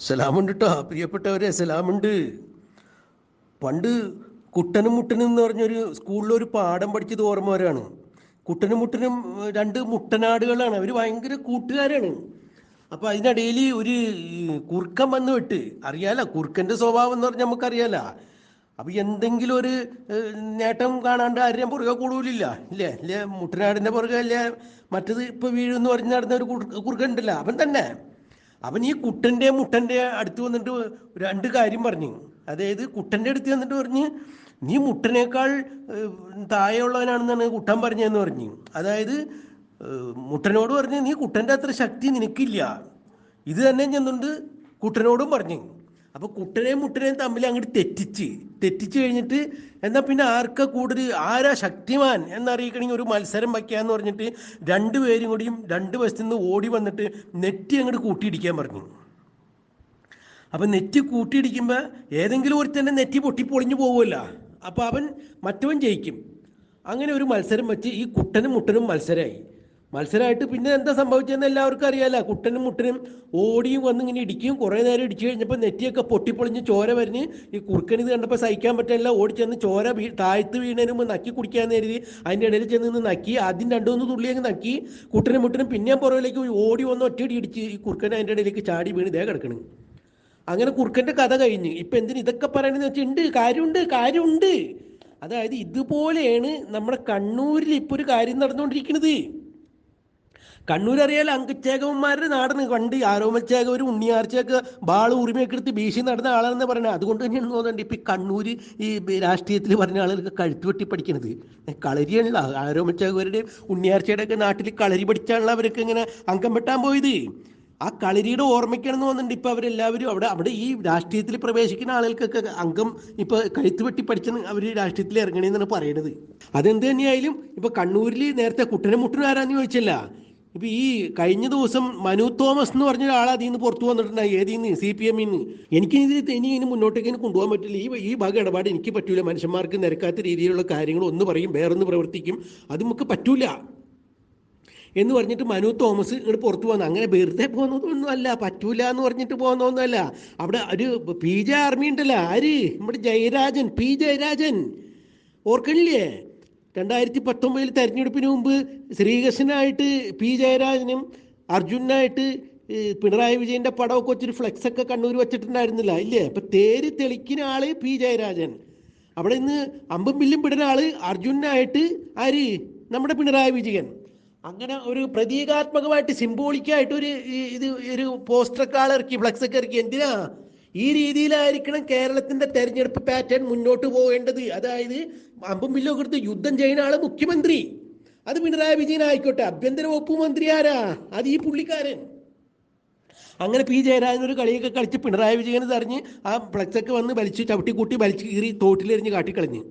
സലാമുണ്ട് കേട്ടോ പ്രിയപ്പെട്ടവരെ സലാമുണ്ട്. പണ്ട് കുട്ടനും മുട്ടനും എന്ന് പറഞ്ഞൊരു സ്കൂളിലൊരു പാഠം പഠിച്ചത് ഓർമ്മ വരാണ്. കുട്ടനും മുട്ടനും രണ്ട് മുട്ടനാടുകളാണ്. അവർ ഭയങ്കര കൂട്ടുകാരാണ്. അപ്പൊ അതിനിടയിൽ ഒരു കുറുക്കൻ വന്ന് വിട്ട് അറിയാലോ കുറുക്കന്റെ സ്വഭാവം എന്ന് പറഞ്ഞാൽ നമുക്കറിയാല. അപ്പൊ എന്തെങ്കിലും ഒരു നേട്ടം കാണാണ്ട് ആരെയും പുറകെ കൂടൂലില്ല. ഇല്ലേ? ഇല്ലേ? മുട്ടനാടിന്റെ പുറകെ അല്ലേ? മറ്റത് ഇപ്പൊ വീഴുന്ന് പറഞ്ഞ് നടന്ന ഒരു കുറുക്ക- കുറുക്കൻ ഉണ്ടല്ലോ. അവൻ തന്നെ. അവൻ ഈ കുട്ടന്റെ മുട്ടന്റെ അടുത്ത് വന്നിട്ട് രണ്ട് കാര്യം പറഞ്ഞു. അതായത് കുട്ടന്റെ അടുത്ത് വന്നിട്ട് പറഞ്ഞ് നീ മുട്ടനേക്കാൾ താഴെയുള്ളവനാണെന്നാണ് കുട്ടൻ പറഞ്ഞതെന്ന് പറഞ്ഞു. അതായത് മുട്ടനോട് പറഞ്ഞ് നീ കുട്ടന്റെ അത്ര ശക്തി നിനക്കില്ല. ഇത് തന്നെ ചെന്നുകൊണ്ട് കുട്ടനോടും പറഞ്ഞു. അപ്പൊ കുട്ടനെയും മുട്ടനെയും തമ്മിൽ അങ്ങോട്ട് തെറ്റിച്ച് തെറ്റിച്ച് കഴിഞ്ഞിട്ട് എന്നാ പിന്നെ ആർക്കാ കൂടുതൽ ആരാ ശക്തിമാൻ എന്നറിയിക്കണമെങ്കിൽ ഒരു മത്സരം വയ്ക്കാന്ന് പറഞ്ഞിട്ട് രണ്ടുപേരും കൂടിയും രണ്ട് വശത്തു നിന്ന് ഓടി വന്നിട്ട് നെറ്റി അങ്ങോട്ട് കൂട്ടിയിടിക്കാൻ പറഞ്ഞു. അപ്പൊ നെറ്റി കൂട്ടിയിടിക്കുമ്പോൾ ഏതെങ്കിലും ഒരുത്തന്നെ നെറ്റി പൊട്ടി പൊളിഞ്ഞു പോകുമല്ല അപ്പൊ അവൻ മറ്റവൻ ജയിക്കും. അങ്ങനെ ഒരു മത്സരം വെച്ച് ഈ കുട്ടനും മുട്ടനും മത്സരമായി മത്സരമായിട്ട് പിന്നെ എന്താ സംഭവിച്ചതെന്ന് എല്ലാവർക്കും അറിയാലോ. കുട്ടനും മുട്ടനും ഓടിയും വന്ന് ഇങ്ങനെ ഇടിക്കും. കുറേ നേരം ഇടിച്ചു കഴിഞ്ഞപ്പോൾ നെറ്റിയൊക്കെ പൊട്ടിപ്പൊളിഞ്ഞ് ചോര വരിഞ്ഞ് ഈ കുറുക്കൻ ഇത് കണ്ടപ്പോൾ സഹിക്കാൻ പറ്റില്ല. ഓടി ചെന്ന് ചോര വീ താഴ്ത്ത് വീണതിന് മുമ്പ് നക്കി കുടിക്കാൻ കരുതി അതിന്റെ ഇടയിൽ ചെന്ന് നിന്ന് നക്കി ആദ്യം രണ്ടുമൂന്ന് തുള്ളി അങ്ങ് നക്കി. കുട്ടനും മുട്ടനും പിന്നെയും പുറകിലേക്ക് ഓടി വന്ന് ഒറ്റയടി ഇടിച്ച് ഈ കുറുക്കൻ അതിന്റെ ഇടയിലേക്ക് ചാടി വീണ് ഇതേ കിടക്കണം. അങ്ങനെ കുറുക്കന്റെ കഥ കഴിഞ്ഞ്. ഇപ്പം എന്തിന് ഇതൊക്കെ പറയണമെന്ന് വെച്ചാൽ ഉണ്ട് കാര്യമുണ്ട് കാര്യമുണ്ട്. അതായത് ഇതുപോലെയാണ് നമ്മുടെ കണ്ണൂരിൽ ഇപ്പോൾ ഒരു കാര്യം നടന്നുകൊണ്ടിരിക്കുന്നത് കണ്ണൂർ അറിയാലോ അങ്കച്ചേകവന്മാരുടെ നാടാണ് പണ്ട് ആരോമച്ചേകവരും ഉണ്ണിയാർച്ചയൊക്കെ ബാൾ ഉറിമയൊക്കെ എടുത്ത് ഭീഷി നടന്ന ആളാണെന്ന് പറയുന്നത് അതുകൊണ്ട് തന്നെയാണ് തോന്നുന്നുണ്ട് ഇപ്പൊ കണ്ണൂർ ഈ രാഷ്ട്രീയത്തിൽ പറഞ്ഞ ആളുകൾക്ക് കഴുത്ത് വെട്ടി പഠിക്കണത്. കളരിയാണല്ല. ആരോമച്ചേകവരുടെ ഉണ്ണിയാർച്ചയുടെ ഒക്കെ നാട്ടിൽ കളരി പഠിച്ചാണല്ലോ അവർക്ക് ഇങ്ങനെ അംഗം വെട്ടാൻ പോയത്. ആ കളരിയുടെ ഓർമ്മയ്ക്കാണെന്ന് തോന്നുന്നുണ്ട് ഇപ്പൊ അവരെല്ലാവരും അവിടെ അവിടെ ഈ രാഷ്ട്രീയത്തിൽ പ്രവേശിക്കുന്ന ആളുകൾക്കൊക്കെ അംഗം ഇപ്പൊ കഴുത്ത് വെട്ടി പഠിച്ചാണ് അവർ രാഷ്ട്രീയത്തിൽ ഇറങ്ങണേന്നാണ് പറയുന്നത് അതെന്ത് തന്നെയായാലും ഇപ്പൊ കണ്ണൂരിൽ നേരത്തെ കുട്ടനും മുട്ടനും ആരാന്ന് ചോദിച്ചല്ല. ഇപ്പൊ ഈ കഴിഞ്ഞ ദിവസം മനു തോമസ് എന്ന് പറഞ്ഞ ഒരാൾ അതിൽ നിന്ന് പുറത്തു വന്നിട്ടുണ്ടായി. ഏതിന്ന്? സി പി എമ്മിന്ന്. എനിക്ക് ഇനി ഇനി മുന്നോട്ടേക്ക് കൊണ്ടുപോകാൻ പറ്റില്ല. ഈ ഈ ഭാഗം ഇടപാട് എനിക്ക് പറ്റൂല. മനുഷ്യന്മാർക്ക് നിരക്കാത്ത രീതിയിലുള്ള കാര്യങ്ങൾ ഒന്ന് പറയും വേറൊന്ന് പ്രവർത്തിക്കും. അത് നമുക്ക് പറ്റൂല. എന്ന് പറഞ്ഞിട്ട് മനു തോമസ് ഇങ്ങോട്ട് പുറത്തു വന്നു. അങ്ങനെ വെറുതെ പോകുന്നതൊന്നും അല്ല പറ്റൂല എന്ന് പറഞ്ഞിട്ട് പോകുന്നതൊന്നുമല്ല അവിടെ ഒരു പി ജെ ആർമി ഉണ്ടല്ലോ. ആര്? നമ്മുടെ ജയരാജൻ പി ജയരാജൻ. ഓർക്കണില്ലേ? രണ്ടായിരത്തി പത്തൊമ്പതിൽ തെരഞ്ഞെടുപ്പിന് മുമ്പ് ശ്രീകൃഷ്ണനായിട്ട് പി ജയരാജനും അർജുനായിട്ട് പിണറായി വിജയന്റെ പടമൊക്കെ വെച്ചൊരു ഫ്ലെക്സ് ഒക്കെ കണ്ണൂർ വെച്ചിട്ടുണ്ടായിരുന്നില്ല ഇല്ലേ? അപ്പൊ തേര് തെളിക്കുന്ന ആൾ പി ജയരാജൻ. അവിടെ ഇന്ന് അമ്പും ബില്ലും പിടുന്ന ആൾ അർജുനായിട്ട് ആര്? നമ്മുടെ പിണറായി വിജയൻ. അങ്ങനെ ഒരു പ്രതീകാത്മകമായിട്ട് സിംബോളിക്കായിട്ട് ഒരു ഇത് ഒരു പോസ്റ്ററൊക്കെ ആൾ ഇറക്കി ഫ്ലക്സ് ഒക്കെ ഇറക്കി എന്തിനാ? ഈ രീതിയിലായിരിക്കണം കേരളത്തിന്റെ തെരഞ്ഞെടുപ്പ് പാറ്റേൺ മുന്നോട്ട് പോകേണ്ടത്. അതായത് അമ്പും വില്ലോ എടുത്ത് യുദ്ധം ചെയ്യുന്ന ആൾ മുഖ്യമന്ത്രി. അത് പിണറായി വിജയൻ ആയിക്കോട്ടെ. ആഭ്യന്തര വകുപ്പ് മന്ത്രി ആരാ? അത് ഈ പുള്ളിക്കാരൻ. അങ്ങനെ പി ജയരാജൻ ഒരു കളിയൊക്കെ കളിച്ച് പിണറായി വിജയൻ തറിഞ്ഞ് ആ ഫ്ലക്സൊക്കെ വന്ന് വലിച്ച് ചവിട്ടി കൂട്ടി വലിച്ച് കീറി തോട്ടിലെറിഞ്ഞ് കാട്ടിക്കളഞ്ഞ്.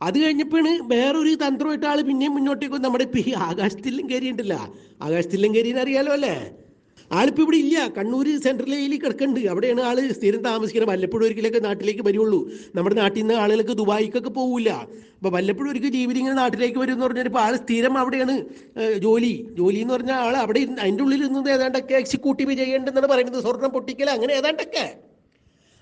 അത് കഴിഞ്ഞപ്പോഴാണ് വേറൊരു തന്ത്രമായിട്ട് ആൾ പിന്നെയും മുന്നോട്ടേക്ക് നമ്മുടെ പി ആകാശത്തിലും കയറിയിട്ടില്ല ആകാശത്തിലും കയറിയെന്ന് അറിയാലോ അല്ലേ? ആളിപ്പോ ഇവിടെ ഇല്ല. കണ്ണൂർ സെൻട്രൽ ഏരിയയിൽ കിടക്കുന്നുണ്ട് അവിടെയാണ് ആൾ സ്ഥിരം താമസിക്കുന്നത് വല്ലപ്പോഴും ഒരിക്കലൊക്കെ നാട്ടിലേക്ക് വരുള്ളൂ നമ്മുടെ നാട്ടിൽ നിന്ന് ആളുകൾക്ക് ദുബായിക്കൊക്കെ പോകില്ല അപ്പൊ വല്ലപ്പോഴും ഒരിക്കൽ ജീവിതം ഇങ്ങനെ നാട്ടിലേക്ക് വരും എന്ന് പറഞ്ഞാൽ ഇപ്പൊ ആൾ സ്ഥിരം അവിടെയാണ് ജോലി. ജോലി എന്ന് പറഞ്ഞാൽ ആൾ അവിടെ അതിന്റെ ഉള്ളിൽ ഇരുന്നത് ഏതാണ്ടൊക്കെ എക്സിക്യൂട്ടീവ് ചെയ്യേണ്ടെന്നാണ് പറയുന്നത്. സ്വർണം പൊട്ടിക്കൽ അങ്ങനെ ഏതാണ്ടൊക്കെ.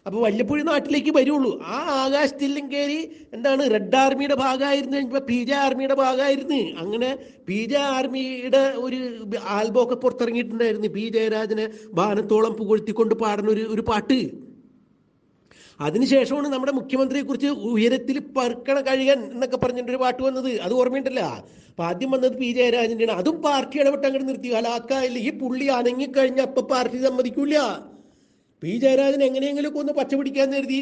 അപ്പൊ വല്ലപ്പോഴും നാട്ടിലേക്ക് വരുള്ളൂ. ആ ആകാശത്തിലും കയറി എന്താണ് റെഡ് ആർമിയുടെ ഭാഗമായിരുന്നു കഴിഞ്ഞപ്പോ പി ജെ ആർമിയുടെ ഭാഗമായിരുന്നു. അങ്ങനെ പി ജെ ആർമിയുടെ ഒരു ആൽബം ഒക്കെ പുറത്തിറങ്ങിയിട്ടുണ്ടായിരുന്നു. പി ജയരാജനെ ബാനത്തോളം പുകഴ്ത്തിക്കൊണ്ട് പാടുന്ന ഒരു ഒരു പാട്ട്. അതിനുശേഷമാണ് നമ്മുടെ മുഖ്യമന്ത്രിയെ കുറിച്ച് ഉയരത്തിൽ പറക്കണ കഴിയൻ എന്നൊക്കെ പറഞ്ഞിട്ടൊരു പാട്ട് വന്നത്. അത് ഓർമ്മയുണ്ടല്ല? അപ്പൊ ആദ്യം വന്നത് പി ജയരാജന്റെയാണ്. അതും പാർട്ടി ഇടപെട്ട് അങ്ങോട്ട് നിർത്തി. ഹലാക്കായില്ല ഈ പുള്ളി അനങ്ങിക്കഴിഞ്ഞ അപ്പൊ പാർട്ടി സമ്മതിക്കൂല. പി ജയരാജൻ എങ്ങനെയെങ്കിലും ഒന്ന് പച്ച പിടിക്കാൻ കരുതി.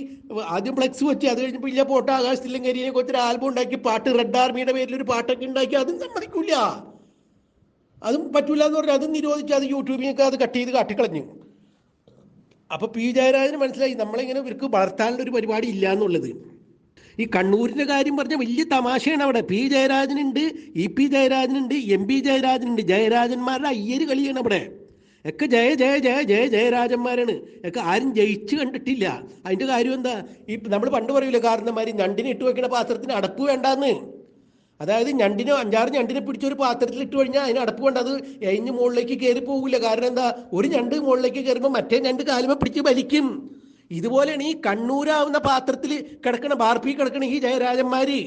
ആദ്യം ഫ്ലെക്സ് വെച്ച് അത് കഴിഞ്ഞപ്പോൾ ഇല്ല പോട്ട ആകാശത്തിലും കരിയെ കൊച്ചൊരു ആൽബം ഉണ്ടാക്കി പാട്ട് റെഡ് ആർമിയുടെ പേരിൽ ഒരു പാട്ടൊക്കെ ഉണ്ടാക്കി അതും സമ്മതിക്കൂല. അതും പറ്റൂല എന്ന് പറഞ്ഞാൽ അതും നിരോധിച്ച് അത് യൂട്യൂബിലൊക്കെ അത് കട്ട് ചെയ്ത് കാട്ടിക്കളഞ്ഞു. അപ്പൊ പി ജയരാജന് മനസ്സിലായി നമ്മളിങ്ങനെ ഇവർക്ക് വളർത്താനുള്ള ഒരു പരിപാടി ഇല്ല എന്നുള്ളത്. ഈ കണ്ണൂരിന്റെ കാര്യം പറഞ്ഞ വലിയ തമാശയാണ് അവിടെ. പി ജയരാജനുണ്ട് ഇ പി ജയരാജനുണ്ട് എം പി ജയരാജനുണ്ട് ജയരാജന്മാരുടെ അയ്യര് കളിയാണ് അവിടെ. ഒക്കെ ജയ ജയ ജയ ജയ ജയരാജന്മാരാണ്. ഒക്കെ ആരും ജയിച്ചു കണ്ടിട്ടില്ല. അതിന്റെ കാര്യം എന്താ? ഈ നമ്മൾ പണ്ട് പറയൂലേ കാരണന്മാർ ഞണ്ടിനെ ഇട്ട് വെക്കുന്ന പാത്രത്തിന് അടപ്പ് വേണ്ടാന്ന്. അതായത് ഞണ്ടിനെ അഞ്ചാറ് ഞണ്ടിനെ പിടിച്ച ഒരു പാത്രത്തിൽ ഇട്ട് കഴിഞ്ഞാൽ അതിന് അടപ്പ് വേണ്ട. അത് എഴിഞ്ഞ് മുകളിലേക്ക് കയറി പോകില്ല കാരണം എന്താ? ഒരു ഞണ്ട് മുകളിലേക്ക് കയറുമ്പോൾ മറ്റേ ഞണ്ട് കാലുമ പിടിച്ച് വലിക്കും. ഇതുപോലെയാണ് ഈ കണ്ണൂരാവുന്ന പാത്രത്തിൽ കിടക്കണ ബാർപ്പി കിടക്കണ ഈ ജയരാജന്മാര്.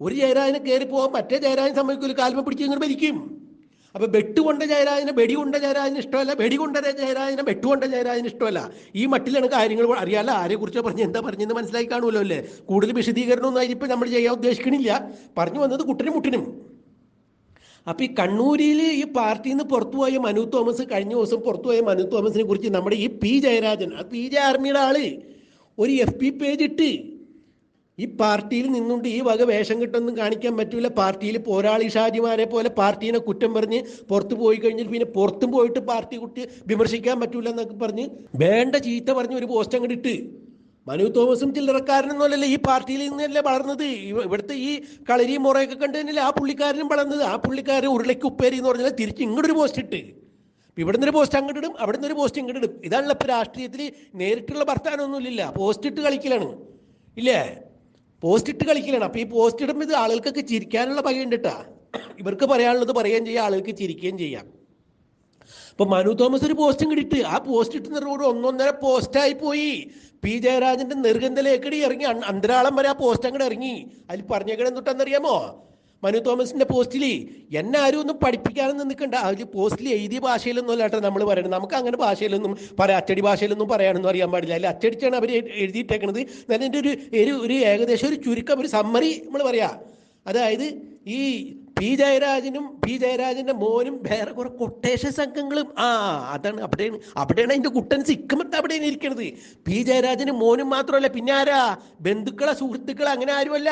ഒരു ജയരാജനെ കയറി പോകാൻ മറ്റേ ജയരാജൻ സമ്മതിക്കൂല. കാലുമ പിടിച്ച് ഇങ്ങനെ വലിക്കും. അപ്പൊ വെട്ടുകൊണ്ട ജയരാജനെ വെടികൊണ്ട ജയരാജന് ഇഷ്ടമല്ല വെടികൊണ്ട ജയരാജനെ വെട്ടുകൊണ്ട ജയരാജന് ഇഷ്ടമല്ല. ഈ മട്ടിലാണ് കാര്യങ്ങൾ അറിയാല്ല ആരെ കുറിച്ച് പറഞ്ഞ് എന്താ പറഞ്ഞെന്ന് മനസ്സിലാക്കി കാണുമല്ലോ അല്ലേ? കൂടുതൽ വിശദീകരണമൊന്നും ആയിരിക്കും നമ്മൾ ചെയ്യാൻ ഉദ്ദേശിക്കണില്ല. പറഞ്ഞു വന്നത് കുട്ടനും മുട്ടിനും. അപ്പൊ ഈ കണ്ണൂരിൽ ഈ പാർട്ടിയിൽ നിന്ന് പുറത്തുപോയ മനു തോമസ് കഴിഞ്ഞ ദിവസം പുറത്തുപോയ മനു തോമസിനെ കുറിച്ച് നമ്മുടെ ഈ പി ജയരാജൻ ആ പി ജെ ആർമിയുടെ ആൾ ഒരു എഫ് പി പേജ് ഇട്ട് ഈ പാർട്ടിയിൽ നിന്നുകൊണ്ട് ഈ വക വേഷം കിട്ടൊന്നും കാണിക്കാൻ പറ്റൂല. പാർട്ടിയിൽ പോരാളി ഷാജിമാരെ പോലെ പാർട്ടീനെ കുറ്റം പറഞ്ഞ് പുറത്തു പോയി കഴിഞ്ഞാൽ പിന്നെ പുറത്തും പോയിട്ട് പാർട്ടി കുട്ടി വിമർശിക്കാൻ പറ്റൂല എന്നൊക്കെ പറഞ്ഞ് വേണ്ട ചീത്ത പറഞ്ഞ് ഒരു പോസ്റ്റ് അങ്ങോട്ട് ഇട്ട്. മനു തോമസും ചില്ലറക്കാരനൊന്നുമല്ലല്ലോ ഈ പാർട്ടിയിൽ നിന്നല്ലേ വളർന്നത്. ഇവ- ഇവിടുത്തെ ഈ കളരി മുറയൊക്കെ കണ്ടു തന്നെയല്ലേ ആ പുള്ളിക്കാരനും വളർന്നത്. ആ പുള്ളിക്കാരൻ ഉരുളയ്ക്ക് ഉപ്പേരി എന്ന് പറഞ്ഞാൽ തിരിച്ച് ഇങ്ങോട്ടൊരു പോസ്റ്റ് ഇട്ട്. ഇവിടെ നിന്നൊരു പോസ്റ്റ് അങ്ങോട്ട് ഇടും അവിടെ നിന്നൊരു പോസ്റ്റ് ഇങ്ങോട്ട് ഇടും. ഇതാണല്ലോ ഇപ്പൊ രാഷ്ട്രീയത്തിൽ നേരിട്ടുള്ള ഭർത്താനൊന്നുമില്ല പോസ്റ്റ് ഇട്ട് കളിക്കലാണ്. ഇല്ലേ? പോസ്റ്റ് ഇട്ട് കളിക്കലാണ്. അപ്പൊ ഈ പോസ്റ്റ് ഇടുമ്പോൾ ഇത് ആളുകൾക്കൊക്കെ ചിരിക്കാനുള്ള കേട്ടാ ഇവർക്ക് പറയാനുള്ളത് പറയുകയും ചെയ്യാം ആളുകൾക്ക് ചിരിക്കുകയും ചെയ്യാം. ഇപ്പൊ മനു തോമസ് ഒരു പോസ്റ്റും കിട്ടിട്ട് ആ പോസ്റ്റ് ഇട്ടുന്ന റോഡ് ഒന്നൊന്നര പോസ്റ്റായി പോയി. പി ജയരാജന്റെ നെറുകന്തലേക്കടി ഇറങ്ങി. അന്തരാളം വരെ ആ പോസ്റ്റ് അങ്ങോട്ട് ഇറങ്ങി. അതിൽ പറഞ്ഞേക്കണെന്ന് എന്തുട്ടെന്നറിയാമോ? മനു തോമസിന്റെ പോസ്റ്റിൽ എന്നെ ആരും ഒന്നും പഠിപ്പിക്കാനൊന്നും നിൽക്കണ്ട അതിൽ പോസ്റ്റിൽ എഴുതിയ ഭാഷയിലൊന്നും അല്ല നമ്മൾ പറയുന്നത് നമുക്ക് അങ്ങനെ ഭാഷയിലൊന്നും പറയാം. അച്ചടി ഭാഷയിലൊന്നും പറയാനൊന്നും അറിയാൻ പാടില്ല. അല്ല? അച്ചടിച്ചാണ് അവർ എഴുതിയിട്ടേക്കണത്. എന്നാലും എന്റെ ഒരു ഒരു ഏകദേശം ഒരു ചുരുക്കം ഒരു സമ്മറി നമ്മൾ പറയാം. അതായത് ഈ പി ജയരാജനും പി ജയരാജന്റെ മോനും വേറെ കുറെ കൊട്ടേഷൻ സംഘങ്ങളും ആ അതാണ് അവിടെയാണ് അവിടെയാണ് അതിന്റെ കുട്ടൻ സിക്കുമത്ത് അവിടെയാണ് ഇരിക്കണത്. പി ജയരാജനും മോനും മാത്രമല്ല പിന്നെ ആരാ? ബന്ധുക്കളെ സുഹൃത്തുക്കളെ അങ്ങനെ ആരുമല്ല.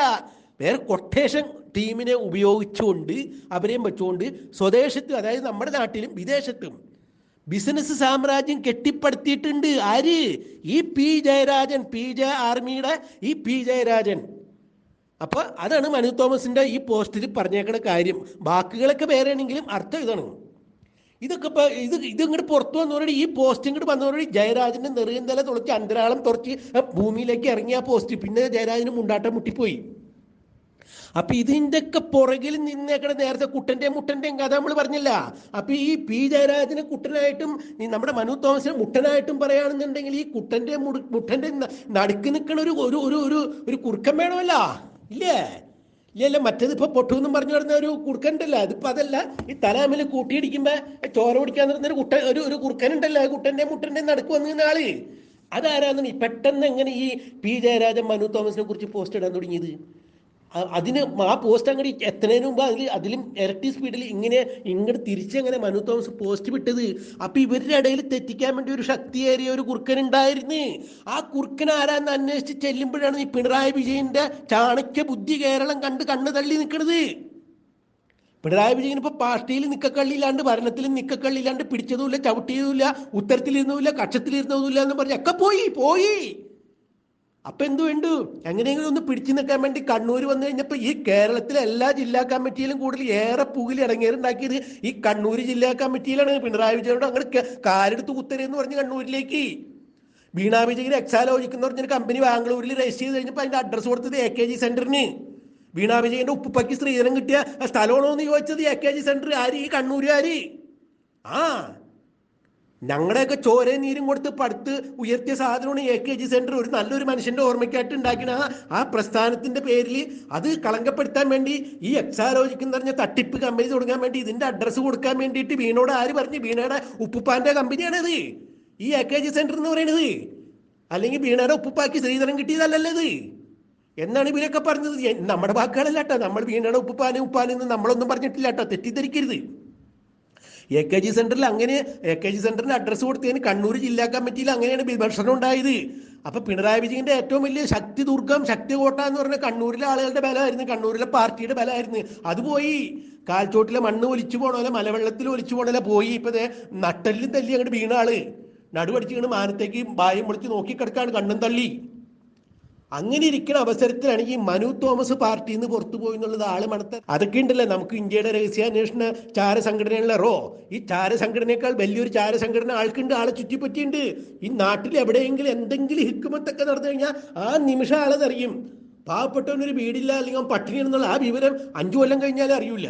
വേറെ കൊട്ടേഷൻ ടീമിനെ ഉപയോഗിച്ചുകൊണ്ട് അവരെയും വെച്ചുകൊണ്ട് സ്വദേശത്ത് അതായത് നമ്മുടെ നാട്ടിലും വിദേശത്തും ബിസിനസ് സാമ്രാജ്യം കെട്ടിപ്പടുത്തിയിട്ടുണ്ട്. ആര്? ഈ പി ജയരാജൻ പി ജെ ആർമിയുടെ ഈ പി ജയരാജൻ. അപ്പൊ അതാണ് മനു തോമസിന്റെ ഈ പോസ്റ്റിൽ പറഞ്ഞേക്കുന്ന കാര്യം. ബാക്കുകളൊക്കെ വേറെയാണെങ്കിലും അർത്ഥം ഇതാണ്. ഇതൊക്കെ ഇപ്പൊ ഇത് ഇത് ഇങ്ങോട്ട് പുറത്തു വന്നവരോട് ഈ പോസ്റ്റ് ഇങ്ങോട്ട് വന്നവരോട് ജയരാജന്റെ നെറുകന്തല തുളച്ച് അന്തരാളം തുറച്ച് ഭൂമിയിലേക്ക് ഇറങ്ങിയ പോസ്റ്റ് പിന്നെ ജയരാജന് മുണ്ടാട്ടം മുട്ടിപ്പോയി. അപ്പൊ ഇതിന്റെ ഒക്കെ പുറകിൽ നിന്നേക്കണ നേരത്തെ കുട്ടന്റെയും മുട്ടന്റെയും കഥ നമ്മൾ പറഞ്ഞില്ല. അപ്പൊ ഈ പി ജയരാജനെ കുട്ടനായിട്ടും നമ്മുടെ മനു തോമസിനെ മുട്ടനായിട്ടും പറയുകയാണെന്നുണ്ടെങ്കിൽ ഈ കുട്ടന്റെ മുടു- മുട്ടന്റെ നടുക്ക് നിൽക്കണ ഒരു ഒരു ഒരു ഒരു ഒരു കുറുക്കം വേണമല്ല? ഇല്ലേ? ഇല്ലല്ല മറ്റേത് ഇപ്പൊ പൊട്ടു എന്നും പറഞ്ഞു വരുന്ന ഒരു കുറുക്കനുണ്ടല്ലോ അതിപ്പോ അതല്ല ഈ തല തമ്മിൽ കൂട്ടിയിടിക്കുമ്പോ ചോര പിടിക്കാൻ നിർന്ന ഒരു കുട്ട ഒരു ഒരു കുറുക്കനുണ്ടല്ലോ കുട്ടന്റെ മുട്ടന്റെ നടുക്ക് വന്നു നിന്ന ആൾ. അതാരാന്ന് പെട്ടെന്ന് എങ്ങനെ ഈ പി ജയരാജൻ മനു തോമസിനെ കുറിച്ച് പോസ്റ്റ് ഇടാൻ തുടങ്ങിയത്? അതിന് ആ പോസ്റ്റ് അങ്ങോട്ട് എത്തുന്നതിന് മുമ്പ് അതിൽ അതിലും ഇരട്ടി സ്പീഡിൽ ഇങ്ങനെ ഇങ്ങോട്ട് തിരിച്ചെങ്ങനെ മനു തോമസ് പോസ്റ്റ് വിട്ടത്. അപ്പൊ ഇവരുടെ ഇടയിൽ തെറ്റിക്കാൻ വേണ്ടി ഒരു ശക്തിയേറിയ ഒരു കുറുക്കൻ ഉണ്ടായിരുന്നു. ആ കുറുക്കൻ ആരാന്ന് അന്വേഷിച്ച് ചെല്ലുമ്പോഴാണ് ഈ പിണറായി വിജയന്റെ ചാണക്യ ബുദ്ധി കേരളം കണ്ട് കണ്ണ് തള്ളി നിൽക്കുന്നത് പിണറായി വിജയൻ ഇപ്പൊ പാർട്ടിയിൽ നിക്കക്കള്ളിയില്ലാണ്ട് ഭരണത്തിൽ നിക്കക്കള്ളിയില്ലാണ്ട് പിടിച്ചതുമില്ല ചവിട്ടിയതുമില്ല ഉത്തരത്തിലിരുന്നതുമില്ല കക്ഷത്തിലിരുന്നതുമില്ല എന്ന് പറഞ്ഞ് ഒക്കെ പോയി പോയി. അപ്പൊ എന്തു വേണ്ടു? എങ്ങനെയെങ്കിലും ഒന്ന് പിടിച്ചു നിൽക്കാൻ വേണ്ടി കണ്ണൂർ വന്നു കഴിഞ്ഞപ്പോൾ ഈ കേരളത്തിലെ എല്ലാ ജില്ലാ കമ്മിറ്റിയിലും കൂടുതൽ ഏറെ പുകിൽ ഇടങ്ങേറുണ്ടാക്കിയത് ഈ കണ്ണൂർ ജില്ലാ കമ്മിറ്റിയിലാണ്. പിണറായി വിജയനോട് അങ്ങനെ കാലെടുത്ത് കുത്തരെന്ന് പറഞ്ഞ് കണ്ണൂരിലേക്ക്. വീണാ വിജയൻ എക്സാലോജിക് എന്ന് പറഞ്ഞൊരു കമ്പനി ബാംഗ്ലൂരിൽ രജിസ്റ്റർ ചെയ്ത് കഴിഞ്ഞപ്പോൾ അതിന്റെ അഡ്രസ് കൊടുത്തത് എ കെ ജി സെന്ററിന് വീണാ വിജയന്റെ ഉപ്പുപ്പയ്ക്ക് സ്ത്രീധനം കിട്ടിയ സ്ഥലമാണോ എന്ന് ചോദിച്ചത് എ കെ ജി സെന്റർ ആര്? ഈ കണ്ണൂരുകാര്. ആ ഞങ്ങളുടെയൊക്കെ ചോരയും നീരും കൊടുത്ത് പടുത്ത് ഉയർത്തിയ സാധനമാണ് എ കെ ജി സെന്റർ ഒരു നല്ലൊരു മനുഷ്യന്റെ ഓർമ്മയ്ക്കായിട്ട് ഉണ്ടാക്കിയ ആ പ്രസ്ഥാനത്തിന്റെ പേരിൽ അത് കളങ്കപ്പെടുത്താൻ വേണ്ടി ഈ എക്സാലോജിക് എന്ന് പറഞ്ഞ തട്ടിപ്പ് കമ്പനി തുടങ്ങാൻ വേണ്ടി ഇതിന്റെ അഡ്രസ്സ് കൊടുക്കാൻ വേണ്ടിയിട്ട് വീണോട് ആര് പറഞ്ഞു? വീണയുടെ ഉപ്പുപ്പാന്റെ കമ്പനിയാണിത് ഈ എ കെ ജി സെന്റർ എന്ന് പറയുന്നത്. അല്ലെങ്കിൽ വീണയുടെ ഉപ്പുപ്പാക്കി ശ്രീധരൻ കിട്ടിയതല്ലല്ലോ ഇത്. എന്നാണ് ഇവരൊക്കെ പറഞ്ഞത്? നമ്മുടെ വാക്കുകളല്ല കേട്ടോ നമ്മൾ വീണയുടെ ഉപ്പുപ്പാനും ഉപ്പാനും നമ്മളൊന്നും പറഞ്ഞിട്ടില്ല കേട്ടോ തെറ്റിദ്ധരിക്കരുത്. എ കെ ജി സെന്ററിൽ അങ്ങനെ എ കെ ജി സെന്ററിന് അഡ്രസ്സ് കൊടുത്തതിന് കണ്ണൂർ ജില്ലാ കമ്മിറ്റിയിൽ അങ്ങനെയാണ് വിമർശനം ഉണ്ടായത്. അപ്പൊ പിണറായി വിജയന്റെ ഏറ്റവും വലിയ ശക്തി ദുർഗം ശക്തി കോട്ട എന്ന് പറഞ്ഞ കണ്ണൂരിലെ ആളുകളുടെ ബലമായിരുന്നു. കണ്ണൂരിലെ പാർട്ടിയുടെ ബലമായിരുന്നു. അത് പോയി. കാൽച്ചോട്ടിലെ മണ്ണ് ഒലിച്ചു പോണോലെ മലവെള്ളത്തിൽ ഒലിച്ചു പോണോലെ പോയി. ഇപ്പൊ നട്ടലിലും തല്ലി അങ്ങോട്ട് വീണ ആൾ. നടുവടിച്ചിങ്ങനെ മാനത്തേക്ക് ഭായം പൊളിച്ച് നോക്കി കിടക്കാണ് കണ്ണും തള്ളി. അങ്ങനെ ഇരിക്കുന്ന അവസരത്തിലാണ് ഈ മനു തോമസ് പാർട്ടിയിൽ നിന്ന് പുറത്തു പോയി എന്നുള്ളത് ആൾ മണത്ത. അതൊക്കെ ഉണ്ടല്ലോ നമുക്ക് ഇന്ത്യയുടെ രഹസ്യാന്വേഷണ ചാര സംഘടനയുള്ള റോ ഈ ചാര സംഘടനയേക്കാൾ വലിയൊരു ചാര സംഘടന ആൾക്കുണ്ട് ആളെ ചുറ്റിപ്പറ്റിയുണ്ട്. ഈ നാട്ടിൽ എവിടെയെങ്കിലും എന്തെങ്കിലും ഹിക്കുമത്തൊക്കെ നടന്നു കഴിഞ്ഞാൽ ആ നിമിഷം ആളതറിയും പാവപ്പെട്ടവനൊരു വീടില്ല അല്ലെങ്കിൽ പട്ടിണി എന്നുള്ള ആ വിവരം അഞ്ചു കൊല്ലം കഴിഞ്ഞാലേ അറിയില്ല.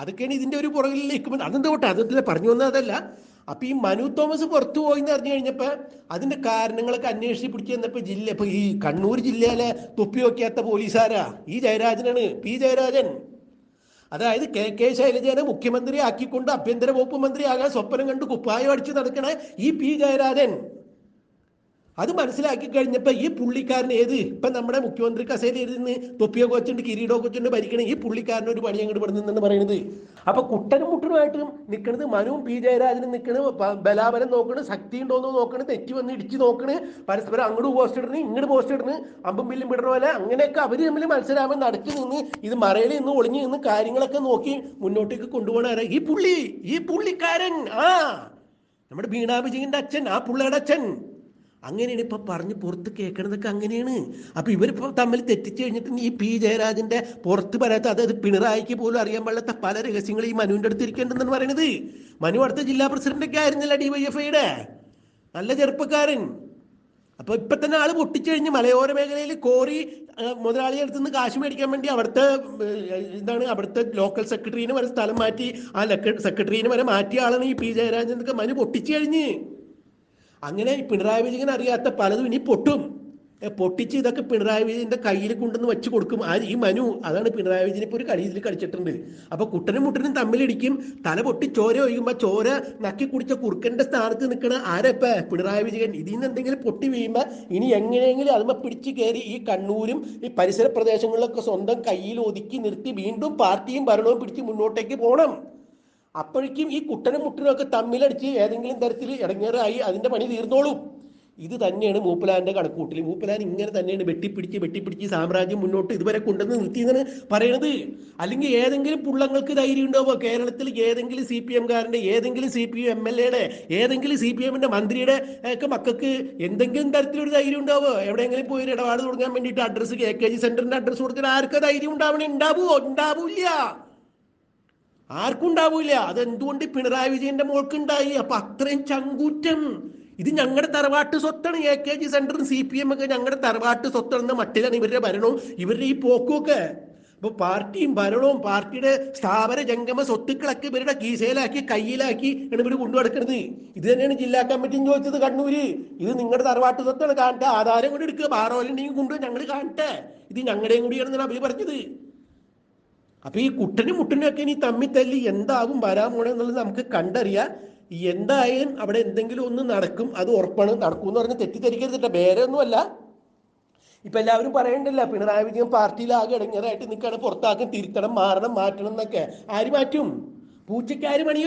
അതൊക്കെയാണ് ഇതിന്റെ ഒരു പുറകിലേക്ക് അതെന്താ പോട്ടെ അതല്ല പറഞ്ഞു വന്നതല്ല അപ്പൊ ഈ മനു തോമസ് പുറത്തു പോയി എന്ന് അറിഞ്ഞു കഴിഞ്ഞപ്പോ അതിന്റെ കാരണങ്ങളൊക്കെ അന്വേഷിച്ച് പിടിച്ചു വന്നപ്പോ ജില്ല ഇപ്പൊ ഈ കണ്ണൂർ ജില്ലയിലെ തൊപ്പി വയ്ക്കാത്ത പോലീസുകാരാ ഈ ജയരാജനാണ് പി ജയരാജൻ. അതായത് കെ കെ ശൈലജനെ മുഖ്യമന്ത്രി ആക്കിക്കൊണ്ട് ആഭ്യന്തര വകുപ്പ് മന്ത്രിയാകാൻ സ്വപ്നം കണ്ട് കുപ്പായം അടിച്ച് നടക്കണ ഈ പി ജയരാജൻ. അത് മനസ്സിലാക്കി കഴിഞ്ഞപ്പോ ഈ പുള്ളിക്കാരൻ ഏത്? ഇപ്പൊ നമ്മുടെ മുഖ്യമന്ത്രി കസേരയിൽ ഇരുന്ന് തൊപ്പിയോ കൊച്ചുണ്ട് കിരീടോ കൊച്ചുണ്ട് ഭരിക്കണേ ഈ പുള്ളിക്കാരൻ ഒരു പണി അങ്ങോട്ട് പെടുന്നെന്ന് പറയുന്നത്. അപ്പൊ കുട്ടനും മുട്ടനുമായിട്ടും നിൽക്കുന്നത് മനുവും പി. ജയരാജനും നിൽക്കണ് ബലാബലം നോക്കണ് ശക്തി ഉണ്ടോന്ന് നോക്കണ് തെറ്റി വന്ന് ഇടിച്ച് നോക്കണ് പരസ്പരം അങ്ങോട്ട് പോസ്റ്റ് ഇടണ് ഇങ്ങോട്ട് പോസ്റ്റ് ഇടണ് അമ്പും ബില്ലും വിടണ പോലെ അങ്ങനെയൊക്കെ അവർ തമ്മിൽ മത്സരാമൻ നടത്തി നിന്ന് ഇത് മറയിൽ നിന്ന് ഒളിഞ്ഞു നിന്ന് കാര്യങ്ങളൊക്കെ നോക്കി മുന്നോട്ടേക്ക് കൊണ്ടുപോകണ ഈ പുള്ളി ഈ പുള്ളിക്കാരൻ ആ നമ്മുടെ ബീണാബിജിന്റെ അച്ഛൻ ആ പുള്ളിയുടെ അച്ഛൻ. അങ്ങനെയാണ് ഇപ്പൊ പറഞ്ഞ് പുറത്ത് കേൾക്കണതൊക്കെ അങ്ങനെയാണ്. അപ്പൊ ഇവരിപ്പോ തമ്മിൽ തെറ്റിച്ചു കഴിഞ്ഞിട്ട് ഈ പി ജയരാജന്റെ പുറത്ത് പറയാത്ത അതായത് പിണറായിക്ക് പോലും അറിയാൻ പാടില്ലാത്ത പല രഹസ്യങ്ങളും ഈ മനുവിന്റെ അടുത്ത് ഇരിക്കേണ്ടെന്നാണ് പറയുന്നത് മനു അടുത്ത ജില്ലാ പ്രസിഡന്റ് ഒക്കെ ആയിരുന്നില്ല ഡിവൈഎഫ്ഐയുടെ. നല്ല ചെറുപ്പക്കാരൻ. അപ്പൊ ഇപ്പൊ തന്നെ ആൾ പൊട്ടിച്ചു കഴിഞ്ഞ് മലയോര മേഖലയിൽ കോറി മുതലാളിയെ അടുത്ത് നിന്ന് കാശ് മേടിക്കാൻ വേണ്ടി അവിടുത്തെ എന്താണ് അവിടുത്തെ ലോക്കൽ സെക്രട്ടറിനെ വരെ സ്ഥലം മാറ്റി ആ സെക്രട്ടറിനെ വരെ മാറ്റിയ ആളാണ് ഈ പി ജയരാജൻ മനു പൊട്ടിച്ചു കഴിഞ്ഞ്. അങ്ങനെ പിണറായി വിജയൻ അറിയാത്ത പലതും ഇനി പൊട്ടും. പൊട്ടിച്ച് ഇതൊക്കെ പിണറായി വിജയന്റെ കയ്യിൽ കൊണ്ടുവന്ന് വെച്ച് കൊടുക്കും. ആ ഈ മനു അതാണ് പിണറായി വിജയൻ ഇപ്പൊ ഒരു കളി ഇതിൽ കളിച്ചിട്ടുണ്ട്. അപ്പൊ കുട്ടനും മുട്ടനും തമ്മിലിടിക്കും തല പൊട്ടി ചോര ഒഴിക്കുമ്പോ ചോര നക്കി കുടിച്ച കുറുക്കന്റെ സ്ഥാനത്ത് നിൽക്കണ ആരപ്പ? പിണറായി വിജയൻ. ഇതിൽ നിന്ന് എന്തെങ്കിലും പൊട്ടി വീഴുമ്പോ ഇനി എങ്ങനെയെങ്കിലും അതുമ്മ പിടിച്ച് കയറി ഈ കണ്ണൂരും ഈ പരിസര പ്രദേശങ്ങളിലൊക്കെ സ്വന്തം കയ്യിൽ ഒതുക്കി നിർത്തി വീണ്ടും പാർട്ടിയും ഭരണവും പിടിച്ച് മുന്നോട്ടേക്ക് പോകണം അപ്പോഴേക്കും ഈ കുട്ടനും മുട്ടനും ഒക്കെ തമ്മിലടിച്ച് ഏതെങ്കിലും തരത്തിൽ ഇടങ്ങേറായി അതിന്റെ പണി തീർന്നോളും. ഇത് തന്നെയാണ് മൂപ്പലാന്റെ കണക്കൂട്ടിൽ മൂപ്പലാൻ ഇങ്ങനെ തന്നെയാണ് വെട്ടിപ്പിടിച്ച് വെട്ടിപ്പിടിച്ച് സാമ്രാജ്യം മുന്നോട്ട് ഇതുവരെ കൊണ്ടുവന്ന് നിർത്തിയെന്നാണ് പറയണത്. അല്ലെങ്കിൽ ഏതെങ്കിലും പുള്ളങ്ങൾക്ക് ധൈര്യം ഉണ്ടാവോ കേരളത്തിൽ ഏതെങ്കിലും സി പി എംകാരന്റെ ഏതെങ്കിലും സി പി എം എൽ എയുടെ ഏതെങ്കിലും സി പി എമ്മിന്റെ മന്ത്രിയുടെ ഒക്കെ മക്കൾക്ക് എന്തെങ്കിലും തരത്തിലൊരു ധൈര്യം ഉണ്ടാവോ എവിടെയെങ്കിലും പോയി ഇടപാട് തുടങ്ങാൻ വേണ്ടിയിട്ട് അഡ്രസ്സ് കെ കെ ജി സെന്ററിന്റെ അഡ്രസ്സ് കൊടുത്തിട്ട് ആർക്കാ ധൈര്യം ഉണ്ടാവണേ? ഉണ്ടാവുമോ ഉണ്ടാവൂല്ല. ആർക്കും ഉണ്ടാവൂല അതെന്തുകൊണ്ട് പിണറായി വിജയന്റെ മോൾക്ക് ഉണ്ടായി അപ്പൊ അത്രയും ചങ്കൂറ്റം. ഇത് ഞങ്ങളുടെ തറവാട്ട് സ്വത്താണ്. എ കെ ജി സെന്ററും സി പി എം ഒക്കെ ഞങ്ങളുടെ തറവാട്ട് സ്വത്താണെന്ന മട്ടിലാണ് ഇവരുടെ ഭരണവും ഇവരുടെ ഈ പോക്കും ഒക്കെ. അപ്പൊ പാർട്ടിയും ഭരണവും പാർട്ടിയുടെ സ്ഥാപന ജംഗമ സ്വത്തുക്കളൊക്കെ ഇവരുടെ കീശയിലാക്കി കയ്യിലാക്കി ആണ് ഇവർ കൊണ്ടുനടക്കുന്നത് ഇത് തന്നെയാണ് ജില്ലാ കമ്മിറ്റിയും ചോദിച്ചത് കണ്ണൂര്. ഇത് നിങ്ങളുടെ തറവാട്ട് സ്വത്താണ്. കാണട്ടെ. ആധാരം കൂടി എടുക്കുക ബാറോലുണ്ടെങ്കിൽ കൊണ്ടുപോയി ഞങ്ങൾ കാണട്ടെ. ഇത് ഞങ്ങളുടെയും കൂടിയാണെന്നാണ് അഭി പറഞ്ഞത്. അപ്പൊ ഈ കുട്ടനും മുട്ടനും ഒക്കെ ഇനി തമ്മി തല്ലി എന്താകും വരാൻ പോണ എന്നുള്ളത് നമുക്ക് കണ്ടറിയാം എന്തായാലും അവിടെ എന്തെങ്കിലും ഒന്ന് നടക്കും അത് ഉറപ്പാണ്. നടക്കും എന്ന് പറഞ്ഞ് തെറ്റിദ്ധരിക്കരുത് വേറെ ഒന്നുമല്ല. ഇപ്പൊ എല്ലാവരും പറയണ്ടല്ല പിണറായി വിജയൻ പാർട്ടിയിലാകെ ഇടങ്ങേറായിട്ട് നിൽക്കുകയാണ് പുറത്താക്കും തിരുത്തണം മാറണം മാറ്റണം എന്നൊക്കെ. ആര് മാറ്റും? പൂച്ചയ്ക്ക് ആര് മണി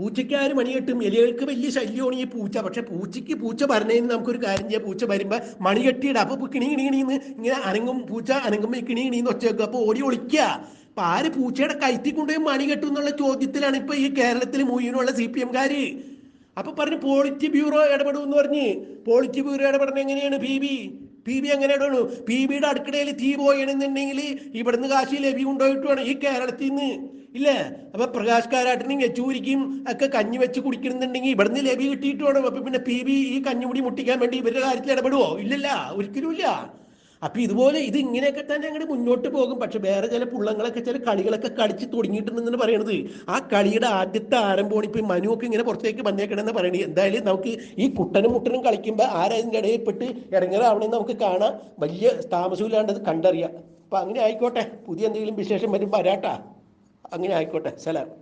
കെട്ടും പൂച്ചയ്ക്കാര് മണി കെട്ടും എലികൾക്ക് വലിയ ശല്യമാണ് ഈ പൂച്ച. പക്ഷെ പൂച്ചയ്ക്ക് പൂച്ച പറഞ്ഞതിന് നമുക്കൊരു കാര്യം ചെയ്യാം. പൂച്ച വരുമ്പോ മണി കെട്ടിയിടാം അപ്പൊ കിണി കിണി കിണിന്ന് ഇങ്ങനെ അനങ്ങും പൂച്ച അനങ്ങുമ്പോ ഈ കിണി കിണിന്ന് ഒച്ച വെക്കുക അപ്പൊ ഓടി ഒളിക്കുക അപ്പൊ ആര് പൂച്ചയുടെ കയറ്റി കൊണ്ടുപോയി മണി കെട്ടും എന്നുള്ള ചോദ്യത്തിലാണ് ഇപ്പൊ ഈ കേരളത്തിൽ മുഴുവനുള്ള സി പി എംകാര്. അപ്പൊ പറഞ്ഞു പോളിറ്റി ബ്യൂറോ ഇടപെടും എന്ന് പറഞ്ഞ്. പോളിറ്റി ബ്യൂറോ ഇടപെടുന്ന എങ്ങനെയാണ്? P B? പി ബി എങ്ങനെ ഇടണു പി ബിയുടെ അടുക്കളയിൽ തീ പോയണെന്നുണ്ടെങ്കിൽ ഇവിടുന്ന് കാശി ലഭ്യം കൊണ്ടുപോയിട്ടുമാണ് ഈ കേരളത്തിൽ നിന്ന് ഇല്ലേ? അപ്പൊ പ്രകാശ് കാരാട്ടിനും യെച്ചൂരിക്കും ഒക്കെ കഞ്ഞി വെച്ച് കുടിക്കണമെന്നുണ്ടെങ്കിൽ ഇവിടുന്ന് ലഭ്യ കിട്ടിയിട്ട് വേണം. അപ്പൊ പിന്നെ പി ബി ഈ കഞ്ഞുമുടി മുട്ടിക്കാൻ വേണ്ടി ഇവരുടെ കാര്യത്തിൽ ഇടപെടുവോ? ഇല്ലല്ല ഒരിക്കലും ഇല്ല. അപ്പൊ ഇതുപോലെ ഇത് ഇങ്ങനെയൊക്കെ തന്നെ അങ്ങോട്ട് മുന്നോട്ട് പോകും. പക്ഷെ വേറെ ചില പുള്ളങ്ങളൊക്കെ ചില കളികളൊക്കെ കളിച്ച് തുടങ്ങിയിട്ടുണ്ടെന്നാണ് പറയണത്. ആ കളിയുടെ ആദ്യത്തെ ആരംഭമാണ് ഇപ്പൊ മനു മനുവൊക്കെ ഇങ്ങനെ പുറത്തേക്ക് വന്നേക്കണമെന്ന് പറയണത്. എന്തായാലും നമുക്ക് ഈ കുട്ടനും മുട്ടനും കളിക്കുമ്പോൾ ആരതിന്റെ ഇടയിൽപ്പെട്ട് ഇറങ്ങാറാവണമെന്ന് നമുക്ക് കാണാം. വലിയ താമസമില്ലാണ്ടത് കണ്ടറിയാം. അപ്പൊ അങ്ങനെ ആയിക്കോട്ടെ. പുതിയ എന്തെങ്കിലും വിശേഷം വരും വരാട്ടാ. അങ്ങനെ ആയിക്കോട്ടെ. സലാം.